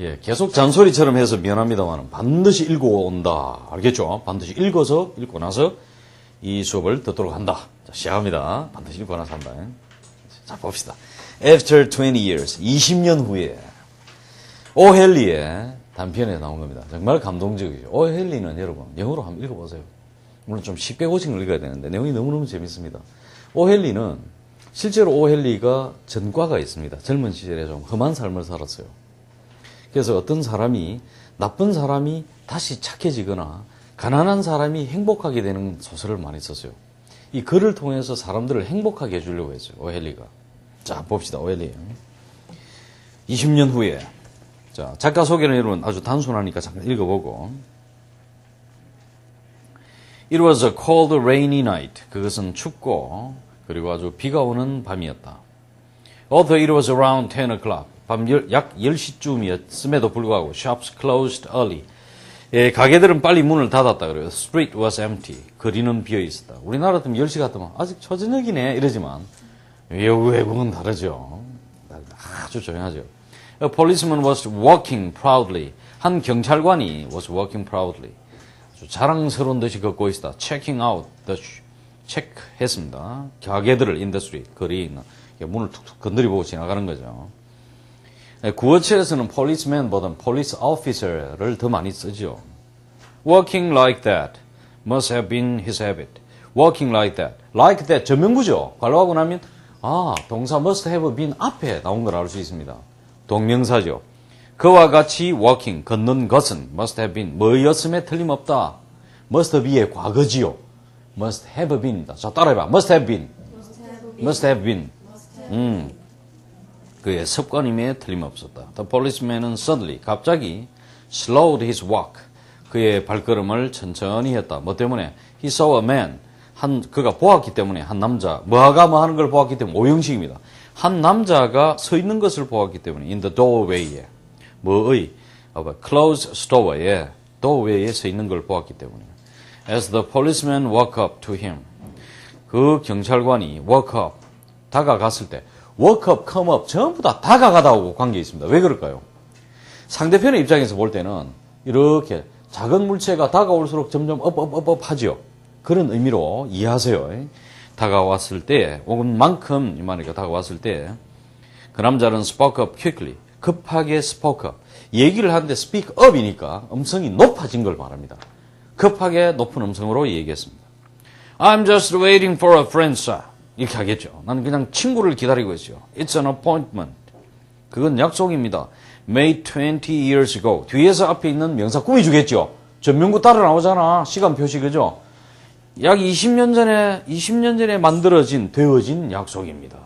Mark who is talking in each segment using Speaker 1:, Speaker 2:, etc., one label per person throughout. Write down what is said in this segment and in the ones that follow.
Speaker 1: 예, 계속 잔소리처럼 해서 미안합니다만 반드시 읽고 온다. 알겠죠? 반드시 읽어서 읽고 나서 이 수업을 듣도록 한다. 자, 시작합니다. 반드시 읽고 나서 한다. 자, 봅시다. After 20 years, 20년 후에 오헨리의 단편에 나온 겁니다. 정말 감동적이죠. 오헨리는 여러분 영어로 한번 읽어보세요. 물론 좀 쉽게 걸 읽어야 되는데 내용이 너무너무 재밌습니다. 오헨리는 실제로 오헨리가 전과가 있습니다. 젊은 시절에 좀 험한 삶을 살았어요. 그래서 어떤 사람이 나쁜 사람이 다시 착해지거나 가난한 사람이 행복하게 되는 소설을 많이 썼어요. 이 글을 통해서 사람들을 행복하게 해주려고 했어요. 오헨리가. 자 봅시다. 오헨리. 20년 후에 자 작가 소개는 여러분 아주 단순하니까 잠깐 읽어보고 It was a cold, rainy night. 그것은 춥고 그리고 아주 비가 오는 밤이었다. Although it was around 10 o'clock. 밤 약 10시쯤이었음에도 불구하고 shops closed early. 예, 가게들은 빨리 문을 닫았다 그래요. Street was empty. 거리는 비어 있었다. 우리나라 같으면 10시 같으면 아직 초저녁이네 이러지만 외국, 외국은 다르죠. 아주 조용하죠. A policeman was walking proudly. 한 경찰관이 was walking proudly. 자랑스러운 듯이 걷고 있다. Checking out the 체크했습니다. 가게들을 street 거리에 있는 문을 툭툭 건드려보고 지나가는 거죠. 구어체에서는 policeman보다는 police officer를 더 많이 쓰죠. Walking like that must have been his habit. Walking like that. Like that 전명구죠. 관로하고 나면 아 동사 must have been 앞에 나온 걸 알 수 있습니다. 동명사죠. 그와 같이 walking 걷는 것은 must have been 뭐였음에 틀림없다. must be의 과거지요. must have been입니다. 자 따라해봐. must have been. must have been. 음. 그의 습관임에 틀림없었다. The policeman은 suddenly 갑자기 slowed his walk. 그의 발걸음을 천천히 했다. 뭐 때문에? He saw a man. 한 그가 보았기 때문에 한 남자 뭐가 뭐 하는 걸 보았기 때문에 오형식입니다. 한 남자가 서 있는 것을 보았기 때문에 in the doorway에 뭐의 closed store에 doorway에 서 있는 걸 보았기 때문에 as the policeman walked up to him 그 경찰관이 walk up 다가갔을 때 come up 전부 다 다가가다하고 관계 있습니다. 왜 그럴까요? 상대편의 입장에서 볼 때는 이렇게 작은 물체가 다가올수록 점점 업업업업 하지요. 그런 의미로 이해하세요. 다가왔을 때, 혹은 만큼, 이 말이니까 다가왔을 때, 그 남자는 spoke up quickly. 급하게 spoke up. 얘기를 하는데 speak up이니까 음성이 높아진 걸 말합니다. 급하게 높은 음성으로 얘기했습니다. I'm just waiting for a friend, sir. 이렇게 하겠죠. 나는 그냥 친구를 기다리고 있어요. It's an appointment. 그건 약속입니다. Made 20 years ago. 뒤에서 앞에 있는 명사 꾸며주겠죠. 전명구 따라 나오잖아. 시간 표시, 그죠? 약 20년 전에, 20년 전에 만들어진, 되어진 약속입니다.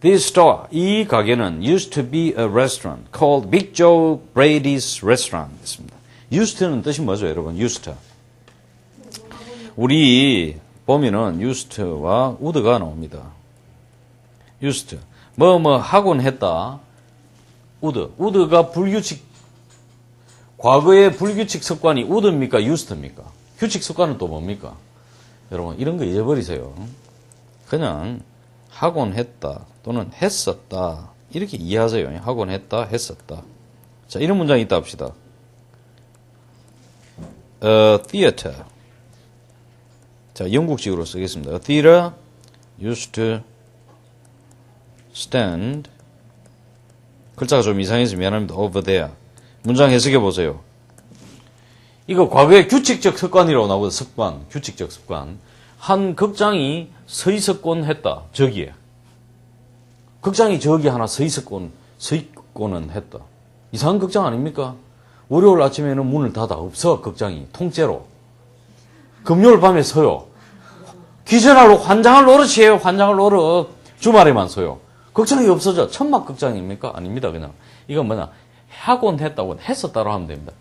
Speaker 1: This store, 이 가게는 used to be a restaurant called Big Joe Brady's Restaurant. 있습니다. used는 뜻이 뭐죠, 여러분? used. 우리 보면은 used와 would가 나옵니다. used. 뭐, 뭐, 하곤 했다. would. would가 불규칙, 과거의 불규칙 습관이 would입니까? used입니까? 규칙 습관은 또 뭡니까? 여러분, 이런 거 잊어버리세요. 그냥 하곤 했다 또는 했었다 이렇게 이해하세요. 하곤 했다 했었다. 자 이런 문장이 있다 합시다. A theater. 자 영국식으로 쓰겠습니다. A theater used to stand. 글자가 좀 이상해서 미안합니다. Over there. 문장 해석해 보세요. 이거 과거의 규칙적 습관이라고 나오거든. 습관, 규칙적 습관. 한 극장이 서 있었곤 했다. 저기에. 극장이 저기 하나 서 있었곤, 서 있고는 했다. 이상한 극장 아닙니까? 월요일 아침에는 문을 닫아. 없어, 극장이. 통째로. 금요일 밤에 서요. 기전하러 환장을 노릇이에요. 환장을 노릇. 주말에만 서요. 극장이 없어져. 천막 극장입니까? 아닙니다. 그냥. 이건 뭐냐. 하곤 했다고 했었다고 하면 됩니다.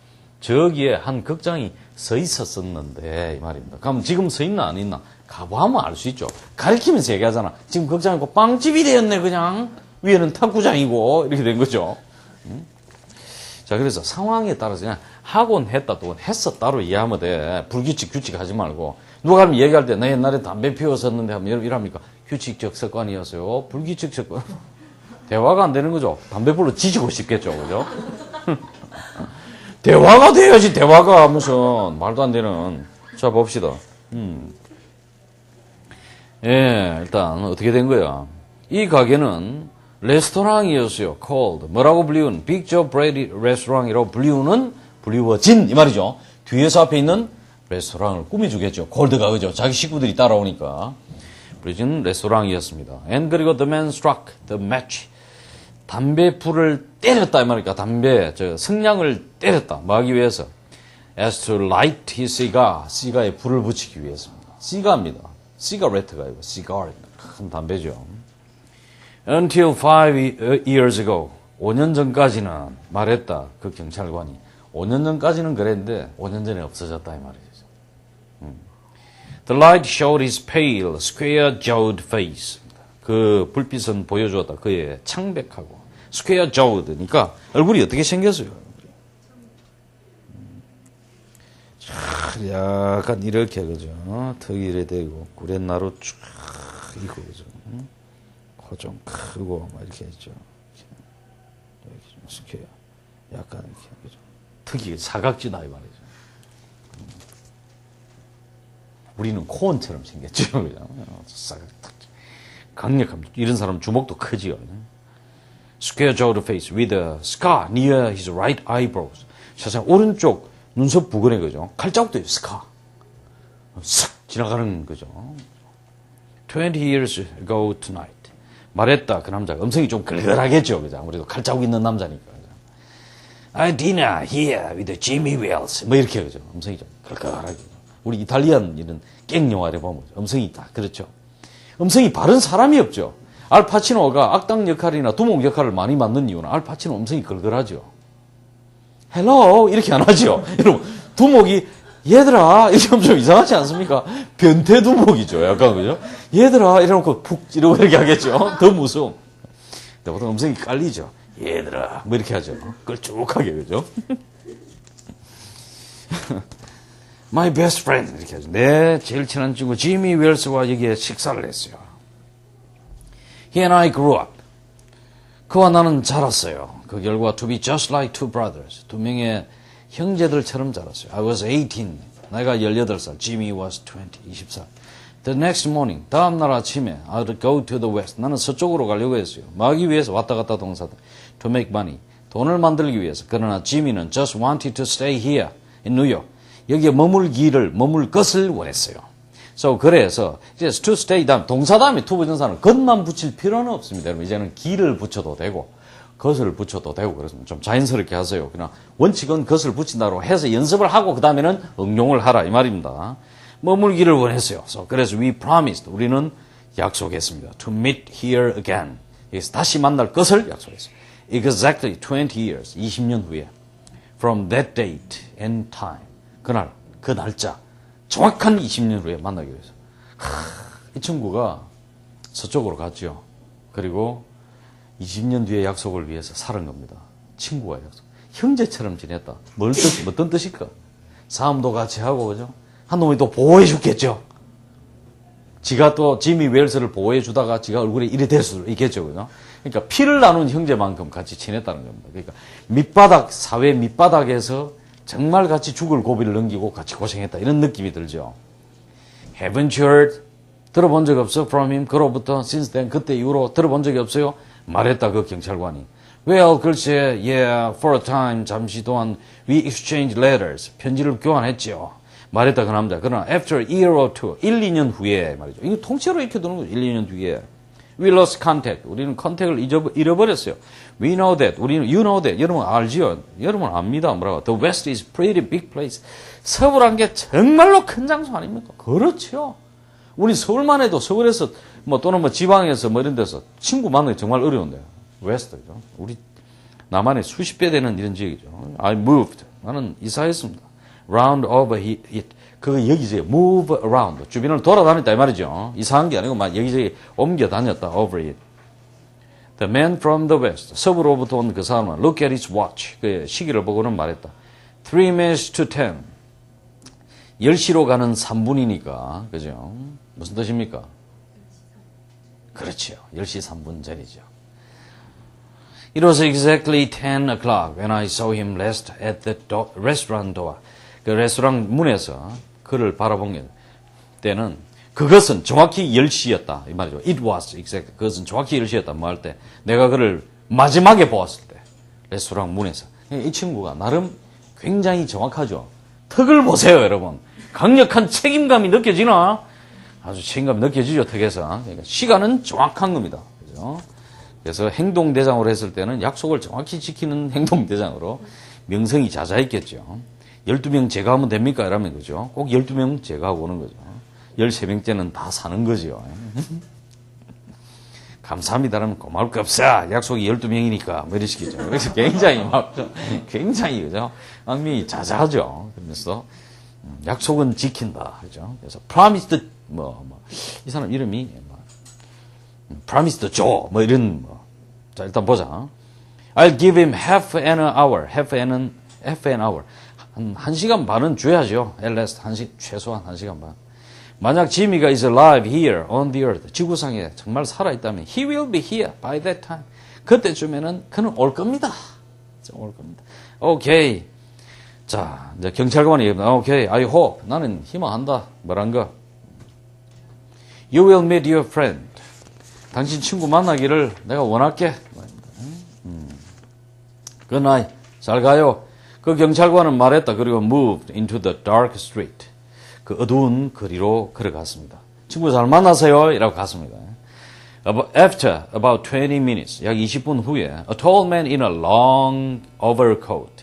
Speaker 1: 저기에 한 극장이 서 있었었는데 이 말입니다. 그럼 지금 서 있나 안 있나 가보하면 알 수 있죠. 가리키면서 얘기하잖아. 지금 극장이고 빵집이 되었네 그냥 위에는 탁구장이고 이렇게 된 거죠. 음? 자 그래서 상황에 따라서 그냥 하곤 했다 또는 했었다로 이해하면 돼. 불규칙 규칙 하지 말고 누가 하면 얘기할 때 나 옛날에 담배 피웠었는데 하면 이랍니까? 규칙적 습관이었어요. 불규칙 습관. 대화가 안 되는 거죠. 담배불로 지지고 싶겠죠. 그죠? 대화가 돼야지, 대화가 무슨 말도 안 되는. 자, 봅시다. 음. 예, 일단 어떻게 된 거야? 이 가게는 레스토랑이었어요. called. 뭐라고 불리운? Big Joe Brady 레스토랑이라고 불리우는 불리워진 이 말이죠. 뒤에서 앞에 있는 레스토랑을 꾸며주겠죠. 골드가 그죠. 자기 식구들이 따라오니까. 불리진 레스토랑이었습니다. And 그리고 the man struck the match. 담배 불을 때렸다 이 말이니까 담배 저 성냥을 때렸다 뭐 하기 위해서 as to light his cigar 시가에 불을 붙이기 위해서입니다. 시가입니다. 시가레트가 이거 시가렛 큰 담배죠. Until five years ago 5년 전까지는 말했다 그 경찰관이 5년 전까지는 그랬는데 5년 전에 없어졌다 이 말이죠. 음. The light showed his pale, square-jawed face. 그 불빛은 보여주었다. 그의 창백하고 스퀘어 저우드니까 얼굴이 어떻게 생겼어요? 참 약간 이렇게 그죠? 턱이 이래 되고 구렛나루 쭉 이거 그죠? 코좀 크고 막 이렇게 했죠. 이렇게 좀 스퀘어 약간 이렇게 그죠? 턱이 사각지다 이 말이죠. 우리는 코온처럼 생겼죠, 강력합니다. 이런 사람 주먹도 크지요. square jawed face with a scar near his right eyebrows. 세상 오른쪽 눈썹 부근에 그죠? 칼자국도 scar. 싹 지나가는 거죠. 20 years ago tonight. 말했다 그 남자가 음성이 좀 걸걸하겠죠. 그죠? 아무래도 칼자국 있는 남자니까. 그죠? I dinner here with Jimmy Wells. 뭐 이렇게 그죠? 음성이 좀 걸걸하게. 우리 이탈리안 이런 깽 영화를 보면 음성이 있다. 그렇죠? 음성이 바른 사람이 없죠. 알파치노가 악당 역할이나 두목 역할을 많이 맡는 이유는 알파치노 음성이 걸걸하죠. 헬로 이렇게 안 하죠. 여러분 두목이 얘들아 하면 좀 이상하지 않습니까? 변태 두목이죠. 약간 그죠? 얘들아 이러놓고 푹 이러고 이렇게 하겠죠. 더 무서움. 근데 보통 음성이 깔리죠. 얘들아 뭐 이렇게 하죠. 걸쭉하게 그죠? My best friend 이렇게 하죠. 내 제일 친한 친구 지미 웰스와 여기에 식사를 했어요. He and I grew up. 그와 나는 자랐어요. 그 결과 to be just like two brothers. 두 명의 형제들처럼 자랐어요. I was 18. 내가 18살. Jimmy was 20. 20살. The next morning. 다음 날 아침에 I would go to the west. 나는 서쪽으로 가려고 했어요. 마기 위해서 왔다 갔다 동사들. To make money. 돈을 만들기 위해서. 그러나 지미는 just wanted to stay here in New York. 여기에 머물기를, 머물 것을 원했어요. So 그래서 이제 to stay 다음 동사 다음에 to 부정사는 것만 붙일 필요는 없습니다. 여러분 이제는 기를 붙여도 되고 것을 붙여도 되고 그래서 좀 자연스럽게 하세요. 그냥 원칙은 것을 붙인다고 해서 연습을 하고 그 다음에는 응용을 하라 이 말입니다. 머물기를 원했어요. So 그래서 we promised 우리는 약속했습니다. To meet here again. 여기서 다시 만날 것을 약속했어요. Exactly 20 years 20년 후에 from that date and time 그날 그 날짜 정확한 20년 후에 만나기 위해서. 하, 이 친구가 서쪽으로 갔죠. 그리고 20년 뒤에 약속을 위해서 살은 겁니다. 친구와 약속. 형제처럼 지냈다. 뭘 뜻, 어떤 뜻일까? 싸움도 같이 하고, 그죠? 한 놈이 또 보호해 줬겠죠? 지가 또 지미 웰스를 보호해 주다가 지가 얼굴에 이래 될 수도 있겠죠, 그죠? 그러니까 피를 나눈 형제만큼 같이 지냈다는 겁니다. 그러니까 밑바닥, 사회 밑바닥에서 정말 같이 죽을 고비를 넘기고 같이 고생했다. 이런 느낌이 들죠. Haven't heard? 들어본 적 없어? From him? 그로부터? Since then? 그때 이후로 들어본 적이 없어요? 말했다, 그 경찰관이. Well, 글쎄, yeah, for a time, 잠시 동안 we exchanged letters. 편지를 교환했죠. 말했다, 그 남자. 그러나 after a year or two, 1, 2년 후에 말이죠. 이거 통째로 이렇게 두는 거죠. 1, 2년 뒤에. We lost contact. 우리는 컨택을 잃어버렸어요. We know that. 우리는 you know that. 여러분 알지요? 여러분 압니다. 뭐라고? The West is pretty big place. 서울한 게 정말로 큰 장소 아닙니까? 그렇죠. 우리 서울만 해도 서울에서 뭐 또는 뭐 지방에서 뭐 이런 데서 친구 만나기 정말 어려운데요. 웨스트죠. 우리 남한의 수십 배 되는 이런 지역이죠. I moved. 나는 이사했습니다. Round over it. 그거 여기저기 move around. 주변을 돌아다녔다 이 말이죠. 이사한 게 아니고 막 여기저기 옮겨 다녔다. over it. The man from the west. 서부로부터 온 그 사람은 look at his watch. 그 시기를 보고는 말했다. Three minutes to ten. 10시로 가는 3분이니까. 그죠? 무슨 뜻입니까? 그렇죠. 10시 3분 전이죠. It was exactly 10 o'clock when I saw him last at the do- restaurant door. 그 레스토랑 문에서 그를 바라본 게 때는 그것은 정확히 10시였다. 이 말이죠. It was exactly. 그것은 정확히 10시였다. 뭐 할 때 내가 그를 마지막에 보았을 때 레스토랑 문에서 이 친구가 나름 굉장히 정확하죠. 턱을 보세요, 여러분. 강력한 책임감이 느껴지나? 아주 책임감이 느껴지죠, 턱에서. 그러니까 시간은 정확한 겁니다. 그죠? 그래서 행동대장으로 했을 때는 약속을 정확히 지키는 행동대장으로 명성이 자자했겠죠. 12명 제거하면 됩니까? 이러면 그죠. 꼭 12명 제거하고 오는 거죠. 13명째는 다 사는 거죠. 감사합니다라면 고마울 거 없어. 약속이 12명이니까. 뭐 이러시겠죠. 그래서 굉장히 막, 좀 굉장히, 그죠. 악명이 자자하죠. 그러면서, 음, 약속은 지킨다. 그죠. 그래서, promised, 뭐, 뭐, 이 사람 이름이, 뭐, promised Joe, 뭐 이런, 뭐. 자, 일단 보자. I'll give him half an hour. half an, half an hour. 한, 한 시간 반은 줘야죠. at least 한 시, 최소한 한 시간 반. 만약 지미가 is alive here on the earth, 지구상에 정말 살아 있다면 he will be here by that time. 그때쯤에는 그는 올 겁니다. 올 겁니다. 오케이. 자, 이제 경찰관이 얘기합니다. 오케이, I hope. 나는 희망한다. 뭐란 거? You will meet your friend. 당신 친구 만나기를 내가 원할게. 음. Good night. 잘 가요. 그 경찰관은 말했다. 그리고 moved into the dark street. 그 어두운 거리로 걸어갔습니다. 친구 잘 만나세요. 이라고 갔습니다. After about 20 minutes, 약 20분 후에, a tall man in a long overcoat,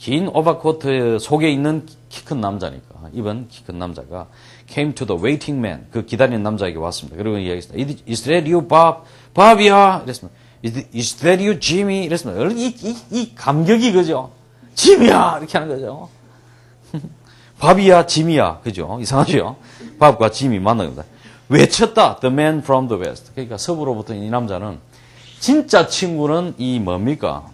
Speaker 1: 긴 오버코트 속에 있는 키 큰 남자니까, 입은 키큰 남자가 came to the waiting man, 그 기다리는 남자에게 왔습니다. 그리고 이야기했습니다. Is that you, Bob? Bob이야? 이랬습니다. Is that you, Jimmy? 이랬습니다. 이, 이, 이 감격이 그죠? 짐이야! 이렇게 하는 거죠. 밥이야, 짐이야. 그죠? 이상하죠? 밥과 짐이 만나는 겁니다. 외쳤다. The man from the west. 그러니까 서부로부터 이 남자는 진짜 친구는 이 뭡니까?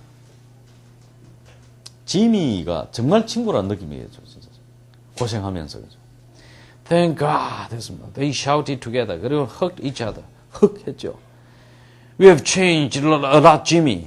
Speaker 1: 지미가 정말 친구라는 느낌이겠죠. 진짜. 고생하면서. 그죠? Thank God. 됐습니다. They shouted together. 그리고 hugged each other. 흑 했죠. We have changed a lot, Jimmy.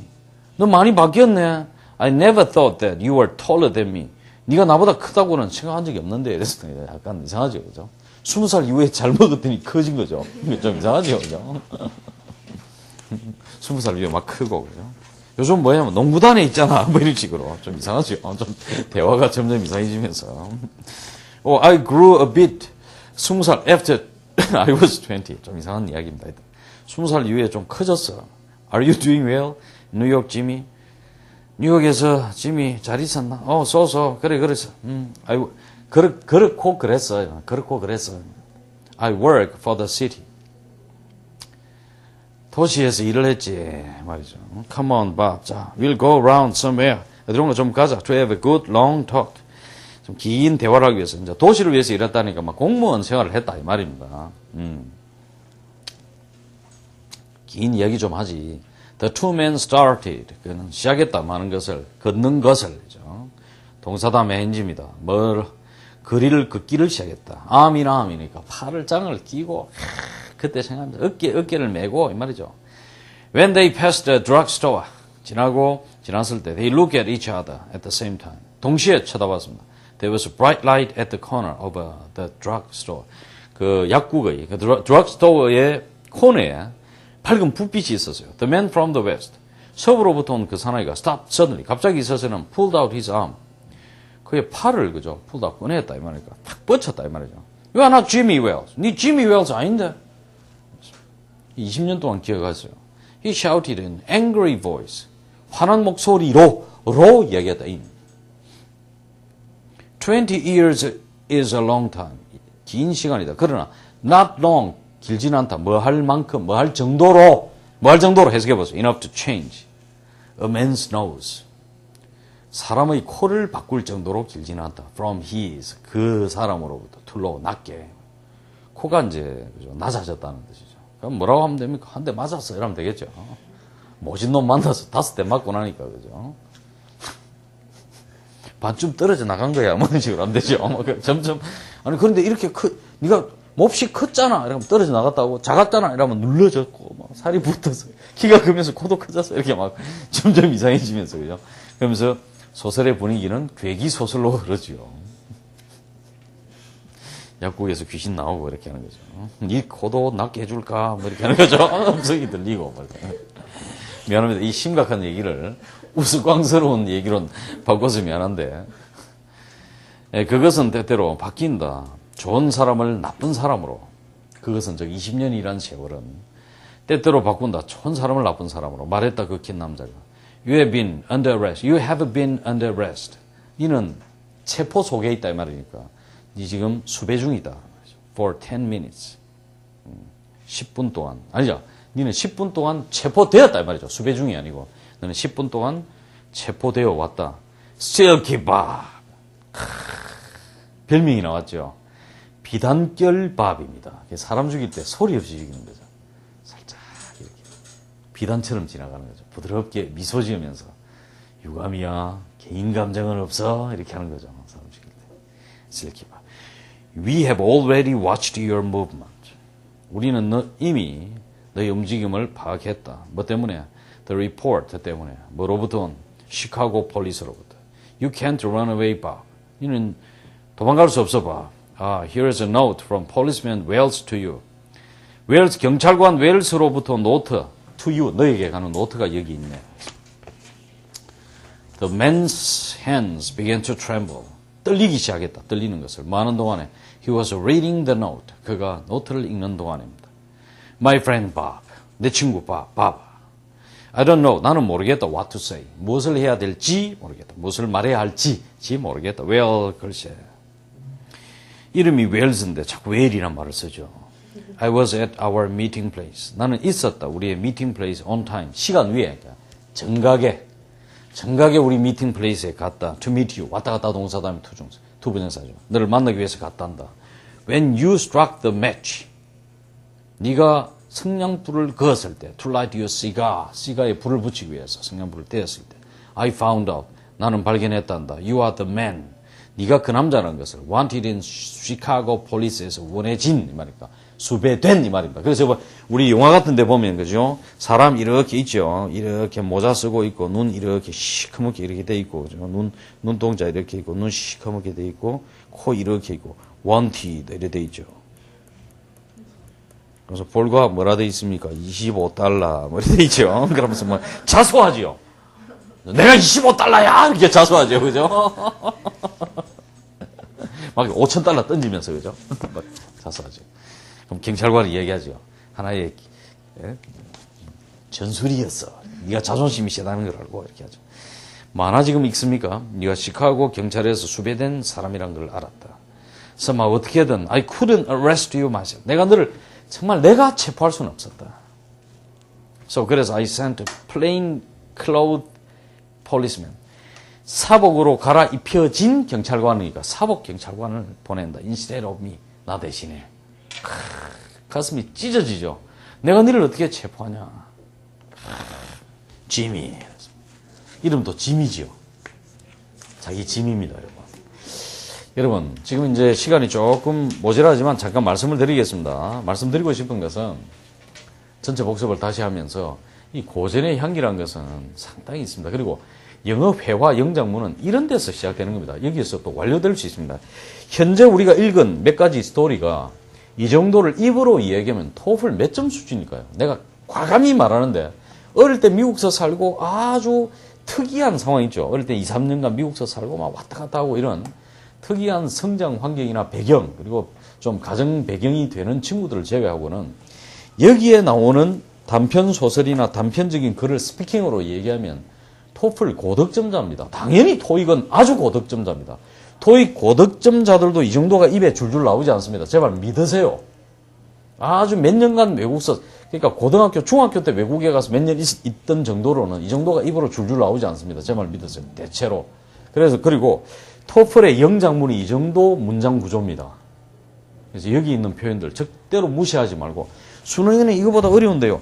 Speaker 1: 너 많이 바뀌었네. I never thought that you were taller than me. 네가 나보다 크다고는 생각한 적이 없는데. 그래서 약간 이상하죠. 그죠? 스무 살 이후에 잘 먹었더니 커진 거죠. 좀 이상하죠. 그죠? 스무 살 이후에 막 크고. 그죠? 요즘 뭐냐면 농구단에 있잖아. 뭐 이런 식으로. 좀 이상하죠. 좀 대화가 점점 이상해지면서. Oh, I grew a bit. 스무 살 after I was 20. 좀 이상한 이야기입니다. 스무 살 이후에 좀 커졌어. Are you doing well? 뉴욕 지미? 뉴욕에서 지미 잘 있었나? 어, 쏘쏘. 그래, 그랬어. 음, I, 그렇, 그렇고 그랬어요. 그렇고 그랬어요. I work for the city. 도시에서 일을 했지. 말이죠. Come on, Bob. 자, we'll go around somewhere. 어디론가 좀 가자. To have a good long talk. 좀 긴 대화를 하기 위해서. 이제 도시를 위해서 일했다니까 막 공무원 생활을 했다. 이 말입니다. 음. 긴 이야기 좀 하지. The two men started. 그는 시작했다 하는 것을 걷는 것을 그죠? 동사다음의 행지입니다. 뭘 거리를 걷기를 시작했다. 암이나 암이니까 팔을 장을 끼고 하, 그때 생각합니다. 어깨 어깨를 메고 이 말이죠. When they passed the drugstore 지나고 지났을 때 they look at each other at the same time. 동시에 쳐다봤습니다. There was a bright light at the corner of uh, the drugstore. 그 약국의 그 drugstore의 코너에 밝은 불빛이 있었어요. The man from the west. 서부로부터 온 그 사나이가 stop suddenly. 갑자기 있어서는 pulled out his arm. 그의 팔을 그죠 pulled out 꺼냈다 이 말이니까 탁 뻗쳤다 이 말이죠. You are not Jimmy Wells. 네 Jimmy Wells 아닌데. 20년 동안 기억했어요. He shouted in angry voice. 화난 목소리로 로 이야기했다. 20 years is a long time. 긴 시간이다. 그러나 not long 길진 않다. 뭐 할 만큼, 뭐 할 정도로, 뭐 할 정도로 해석해 보세요. Enough to change a man's nose. 사람의 코를 바꿀 정도로 길지는 않다. From his 그 사람으로부터 툴로 낮게 코가 이제? 낮아졌다는 뜻이죠. 그럼 뭐라고 하면 됩니까? 한 대 맞았어 이러면 되겠죠. 모진 놈 만나서 다섯 대 맞고 나니까 그죠. 반쯤 떨어져 나간 거야. 뭐 이런 식으로 하면 되죠. 뭐그 점점 아니 그런데 이렇게 크 네가 몹시 컸잖아. 이러면 떨어져 나갔다고. 작았잖아. 이러면 눌러졌고, 막 살이 붙어서, 키가 크면서 코도 커져서 이렇게 막 점점 이상해지면서, 그죠? 그러면서 소설의 분위기는 괴기 소설로 흐르죠. 약국에서 귀신 나오고 이렇게 하는 거죠. 네 코도 낫게 해줄까? 뭐 이렇게 하는 거죠. 음성이 들리고. 뭐. 미안합니다. 이 심각한 얘기를 우스꽝스러운 얘기로 바꿔서 미안한데, 예, 그것은 때때로 바뀐다. 좋은 사람을 나쁜 사람으로. 그것은 저 20년이란 세월은 때때로 바꾼다. 좋은 사람을 나쁜 사람으로. 말했다 그 긴 남자가. You have been under arrest. You have been under arrest. 이는 체포 속에 있다 이 말이니까. 니 지금 수배 중이다. For 10 minutes. 10분 동안. 아니죠. 니는 10분 동안 체포되었다 이 말이죠. 수배 중이 아니고. 너는 10분 동안 체포되어 왔다. Still up. 별명이 나왔죠. 비단결 밥입니다. 사람 죽일 때 소리 없이 죽이는 거죠. 살짝 이렇게 비단처럼 지나가는 거죠. 부드럽게 미소 지으면서 유감이야, 개인 감정은 없어 이렇게 하는 거죠. 사람 죽일 때. 슬키바. We have already watched your movement. 우리는 너, 이미 너의 움직임을 파악했다. 뭐 때문에? The report 때문에. 뭐로부터? 시카고 폴리스로부터. You can't run away, Bob. 이는 도망갈 수 없어, Bob. 아, here's a note from policeman Wells to you. 웰스 경찰관 웰스로부터 노트 to you 너에게 가는 노트가 여기 있네. The man's hands began to tremble. 떨리기 시작했다. 떨리는 것을. 많은 동안에 he was reading the note. 그가 노트를 읽는 동안입니다. My friend Bob. 내 친구 Bob. Bob. I don't know. 나는 모르겠다. What to say. 무엇을 해야 될지 모르겠다. 무엇을 말해야 할지 지 모르겠다. Well, 글쎄. 이름이 웰즈인데 자꾸 웰이란 말을 쓰죠. I was at our meeting place. 나는 있었다. 우리의 meeting place on time. 시간 위에. 정각에. 정각에 우리 meeting place에 갔다. To meet you. 왔다 갔다 동사 다음에 투정사. 투부정사죠. 너를 만나기 위해서 갔단다. When you struck the match. 네가 성냥불을 그었을 때. To light your cigar. 시가에 불을 붙이기 위해서 성냥불을 떼었을 때. I found out. 나는 발견했단다. You are the man. 네가 그 남자라는 것을 wanted in Chicago police에서 원해진 이 말입니다. 수배된 이 말입니다. 그래서 뭐 우리 영화 같은 데 보면 그죠? 사람 이렇게 있죠. 이렇게 모자 쓰고 있고 눈 이렇게 시커멓게 이렇게 돼 있고 그죠? 눈 눈동자 이렇게 있고 눈 시커멓게 돼 있고 코 이렇게 있고 wanted 이렇게 돼 있죠. 그래서 볼과 뭐라 돼 있습니까? 25달러 뭐 이렇게 돼 있죠. 그러면서 뭐 자수하지요. 내가 25달러야! 이렇게 자수하죠. 그죠? 막 5천 달러 던지면서, 그죠? 막 자수하죠. 그럼 경찰관이 얘기하죠. 하나의 예? 전술이었어. 네가 자존심이 세다는 걸 알고 이렇게 하죠. 만화 지금 읽습니까? 네가 시카고 경찰에서 수배된 사람이란 걸 알았다. 막 어떻게든 I couldn't arrest you myself. 내가 너를 정말 내가 체포할 수는 없었다. So 그래서 I sent a plain clothes policeman. 사복으로 갈아입혀진 경찰관이니까 사복 경찰관을 보낸다. instead of me. 나 대신에. 크, 가슴이 찢어지죠. 내가 너를 어떻게 체포하냐. 크, 지미. 이름도 지미지요. 자기 짐입니다, 여러분. 여러분, 지금 이제 시간이 조금 모자라지만 잠깐 말씀을 드리겠습니다. 말씀드리고 싶은 것은 전체 복습을 다시 하면서 이 고전의 향기란 것은 상당히 있습니다. 그리고 영어 회화 영장문은 이런 데서 시작되는 겁니다. 여기에서 또 완료될 수 있습니다. 현재 우리가 읽은 몇 가지 스토리가 이 정도를 입으로 이야기하면 토플 몇 점 수준일까요? 내가 과감히 말하는데 어릴 때 미국서 살고 아주 특이한 상황 있죠. 어릴 때 2, 3년간 미국서 살고 막 왔다 갔다 하고 이런 특이한 성장 환경이나 배경 그리고 좀 가정 배경이 되는 친구들을 제외하고는 여기에 나오는 단편 소설이나 단편적인 글을 스피킹으로 얘기하면 토플 고득점자입니다. 당연히 토익은 아주 고득점자입니다. 토익 고득점자들도 이 정도가 입에 줄줄 나오지 않습니다. 제발 믿으세요. 아주 몇 년간 외국서, 그러니까 고등학교, 중학교 때 외국에 가서 몇 년 있던 정도로는 이 정도가 입으로 줄줄 나오지 않습니다. 제발 믿으세요. 대체로. 그래서, 그리고 토플의 영장문이 이 정도 문장 구조입니다. 그래서 여기 있는 표현들 절대로 무시하지 말고 수능에는 이거보다 어려운데요.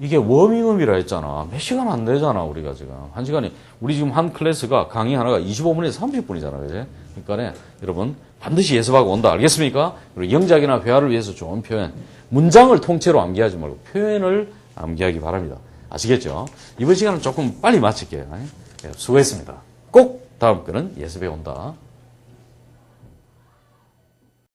Speaker 1: 이게 워밍업이라 했잖아. 몇 시간 안 되잖아, 우리가 지금. 한 시간이, 우리 지금 한 클래스가 강의 하나가 25분에서 30분이잖아, 그지? 그러니까 여러분, 반드시 예습하고 온다. 알겠습니까? 그리고 영작이나 회화를 위해서 좋은 표현. 문장을 통째로 암기하지 말고 표현을 암기하기 바랍니다. 아시겠죠? 이번 시간은 조금 빨리 마칠게요. 예, 수고했습니다. 꼭 다음 거는 예습해 온다.